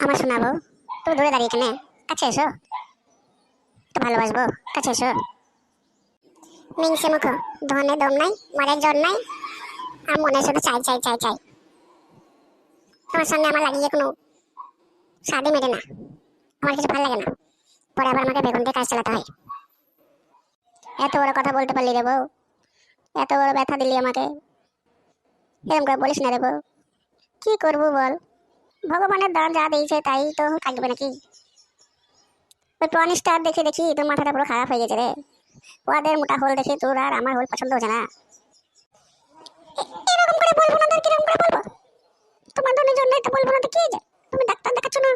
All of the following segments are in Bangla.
আমার শোনাবো তুমি দূরে দাঁড়িয়ে কেন, কাছে এসো। তো ভালোবাসবো, কাছে এসো। মিংসে মুখো, ধনে দম নাই, মারের জ্বর নাই, আর মনে শুধু চাই চাই চাই চাই। তোমার সঙ্গে আমার লাগিয়ে কোনো স্বাদই মেটে না। আমার কিছু ভালো লাগে না। পরে আবার আমাকে বেগুন দিয়ে কাজ চালাতে হয়। এত বড় কথা বলতে পারলি রে বউ। এত বড় ব্যথা দিলি আমাকে। এরকম করে বলিস না রে বউ। কি করব বল? ভগবানের দান যা দিয়েছে তাই তো থাকবে নাকি? ওই টনি স্টার দেখে দেখি তোর মাথাটা পুরো খারাপ হয়ে গেছে রে। ওদের মোটা হোল দেখে তোর আর আমার হোল পছন্দ হচ্ছে না। এরকম করে বলব না কীরকম করে বলব? তোমার জন্য তো বলব না তো, কি তুমি ডাক্তার দেখাচ্ছ না?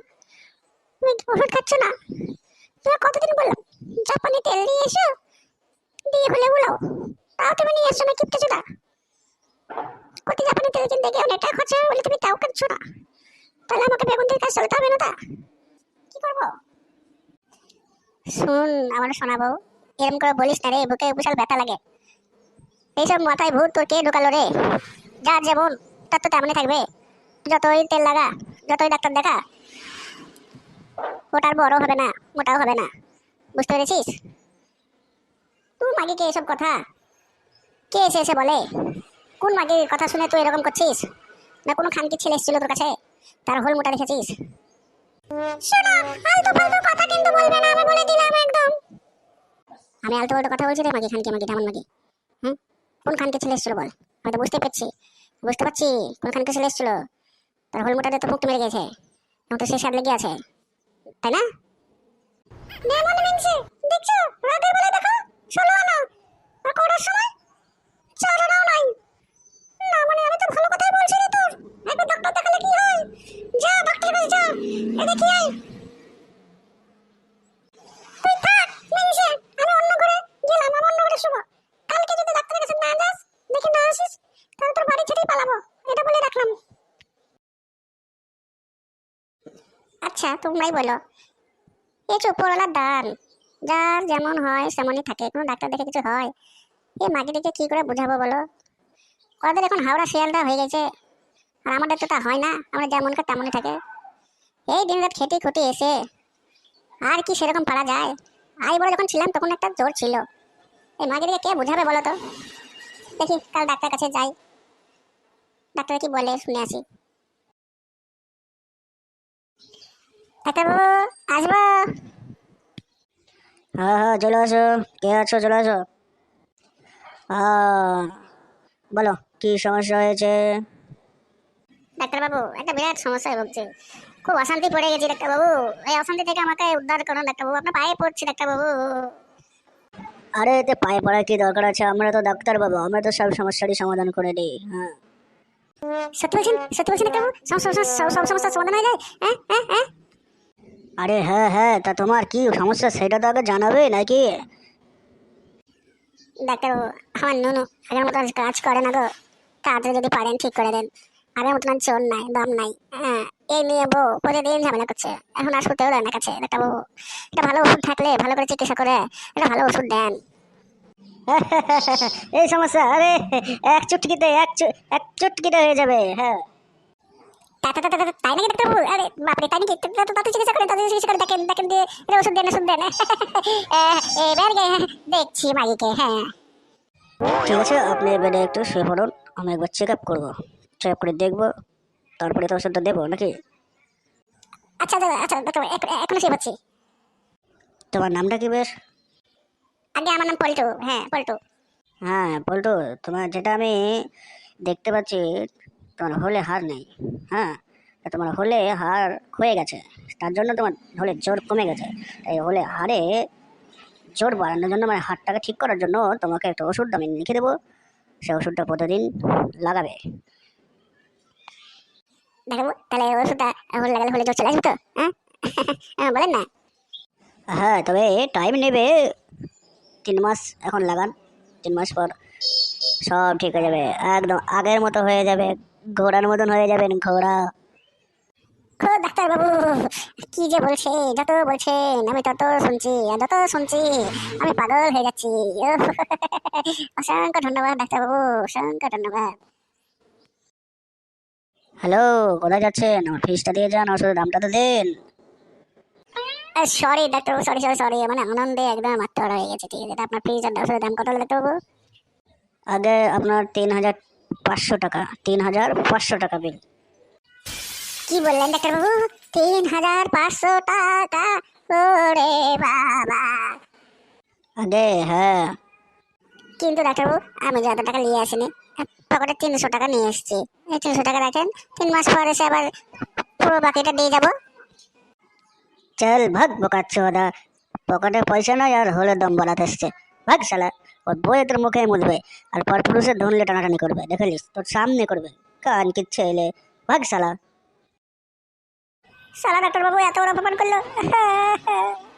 তুমি ওষুধ খাচ্ছ না? কতদিন বললাম? জাপানি তেল নিয়ে এসো, দিয়ে হলে বলো তাও তুমি নিয়ে এসো না কিপটে চোদা কোটি জাপানি তেল কিনতে গিয়ে অনেক টাকা খরচা বলে তুমি তাও খাচ্ছ না। তাহলে আমাকে বেগুন দিয়ে কাজ চালাতে হবে না তা? কি করব? শুন আমার শোনাবো এরকম করে বলিস না রে, বুকে বিশাল ব্যথা লাগে। এইসব মাথায় ভূত তোর কে ঢুকালো রে? যার যেমন, তার তো তেমনই থাকবে। যতই তেল লাগা, যতই ডাক্তার দেখা, ওটার বড় হবে না, মোটাও হবে না। বুঝতে পেরেছিস? তুই মাগিকে এসব কথা? কে এসে এসে বলে? কোন মাগির কথা শুনে তুই এরকম করছিস? না কোনো খানকি ছেলে এসেছিল তোর কাছে? তার হোল মোটা দেখেছিস? শোনো, আলতু ফালতু কথা কিন্তু বলবে না, আমি বলে দিলাম একদম। আমি আলতু ফালতু কথা বলছি রে, মাগি খানকি মাগি তেমন মাগি। হুম? কোন খানকে ছেলে এসেছিল বল? আমি তো বুঝতে পারছি। বুঝতে পারছি কোন খানকে ছেলে এসেছিল। তার হোল মোটাতে তো মুক্তি মেরে গেছে। এখন তো সে সার লেগে আছে। তাই না? দেখছ? আচ্ছা তোমরাই বলো। এ চোপড়ালার দান যার যেমন হয় সেমনই থাকে, কোনো ডাক্তার দেখে কিছু হয়? এ মাগিটিকে কি করে বোঝাবো বলো? ওদের এখন হাওড়া শিয়ালদা হয়ে গেছে, আর আমাদের তো তা হয় না, আমরা যেমনকার তেমনই থাকে। এই দিন রাত খেটে খুঁটে এসে আর কি সেরকম পারা যায়? আই বড় যখন ছিলাম তখন একটা জোর ছিল। এই মাগিটিকে কে বোঝাবে বলো তো? দেখি কাল ডাক্তার কাছে যাই। ডাক্তার কি বলে শুনে আসি। ডাক্তারবাবু আসব? হ্যাঁ হ্যাঁ চলে আসো। কে আছো? চলে আসো। বলো কি সমস্যা হয়েছে? ডাক্তারবাবু একটা বিরাট সমস্যায় ভুগছি। খুব অশান্তি পড়ে গেছি ডাক্তারবাবু এই অশান্তি থেকে আমাকে উদ্ধার করুন ডাক্তারবাবু আপনার পায়ে পড়ছি ডাক্তারবাবু আরে এতে পায়ে পড়ার কি দরকার আছে? আমরা তো ডাক্তার বাবু আমরা তো সব সমস্যারই সমাধান করে দিই হ্যাঁ। সত্যি বলছেন? সত্যি বলছেন ডাক্তারবাবু সব সব- সব সমস্যার সমাধান হয়ে যায়? হ্যাঁ হ্যাঁ হ্যাঁ। আরে হ্যাঁ হ্যাঁ তা তোমার কি সমস্যা? সেটা তো আগে জানাবে নাকি? ডাক্তারবাবু আমার নুনু আগের মতো কাজ করে না গো তাড়াতাড়ি যদি পারেন ঠিক করে দেন। আগের মতন চোর নাই দম নাই হ্যাঁ। এই নিয়ে বউ প্রতিদিন ঝামেলা করছে। এখন আর শুতেও দেয় না কাছে ডাক্তারবাবু একটা ভালো ওষুধ থাকলে ভালো করে চিকিৎসা করে একটা ভালো ওষুধ দেন। এই সমস্যা আরে এক চুটকিতে এক এক চুটকিতে হয়ে যাবে হ্যাঁ। তা- তা- তা- তা- তা- তাই নাকি ডাক্তারবাবু আরে বাপরে তাই নাকি? তা- তা- চিকিৎসা করেন তাতে চিকিৎসা করে দেখেন দেখেন দিয়ে ওষুধ দেন ওষুধ দেন। এবার দেখছি মাগিকে হ্যাঁ। ঠিক আছে আপনি এবারে একটু শুয়ে পড়ুন আমি একবার চেক আপ করব। চেক আপ করে দেখব তারপরে তো ওষুধটা দেবো নাকি? আচ্ছা দাদা আচ্ছা ডাক্তার এখনও সে পাচ্ছি তোমার নামটা কি বেশ? আগে আমার নাম পল্টু হ্যাঁ পল্টু। হ্যাঁ পল্টু তোমার যেটা আমি দেখতে পাচ্ছি তোমার হলে হার নেই হ্যাঁ? তোমার হলে হার হয়ে গেছে তার জন্য তোমার হলে জোর কমে গেছে। তাই হলে হারে জোর বাড়ানোর জন্য মানে হাড়টাকে ঠিক করার জন্য তোমাকে একটা ওষুধ আমি লিখে দেবো। সেই ওষুধটা প্রতিদিন লাগাবে। দেখাবো? তাহলে ওষুধটা হলে লাগালে হলে চলে আসবে তো? হ্যাঁ? হ্যাঁ, বলেন না। হ্যাঁ তবে টাইম নেবে। তিন মাস এখন লাগান। তিন মাস পর সব ঠিক হয়ে যাবে। একদম আগের মতো হয়ে যাবে। ঘোড়ার মতন হয়ে যাবেন ঘোড়া। খো ডাক্তারবাবু কি যে বলছে যত বলছেন আমি তত শুনছি আর যত শুনছি আমি পাগল হয়ে যাচ্ছি। অসংখ্য ধন্যবাদ ডাক্তারবাবু অসংখ্য ধন্যবাদ। হ্যালো কোথায় যাচ্ছেন? আমার ফিসটা দিয়ে যান ওষুধের দামটা তো দেন। সরি ডাক্তারবাবু সরি সরি সরি মানে আনন্দে একদম আত্মহারা হয়ে গেছে ঠিক আছে? আপনার ফ্রিজ আর ওষুধের দাম কত হলো ডাক্তারবাবু আগে আপনার তিন হাজার পাঁচশো টাকা তিন হাজার পাঁচশো টাকা বিল কি বললেন ডাক্তারবাবু তিন হাজার পাঁচশো টাকা ওরে বাবা। আগে হ্যাঁ। কিন্তু ডাক্তারবাবু আমি যত টাকা নিয়ে আসিনি পকেটে তিনশো টাকা নিয়ে এসেছি। এই তিনশো টাকা রাখেন তিন মাস পর এসে আবার পুরো বাকিটা দিয়ে যাব। চল ভাগ বোকাচ্ছো ওদা পকেটে পয়সা নাই আর হলে দম বলাতে এসছে। ভাগ শালা ওর বই তোর মুখে মুলবে আর পর পুরুষের ধনলে টানাটানি করবে দেখেলিস? তোর সামনে করবে। কান কিচ্ছে এলে ভাগ শালা। সালা ডাক্তারবাবু এত বড় অপমান করল।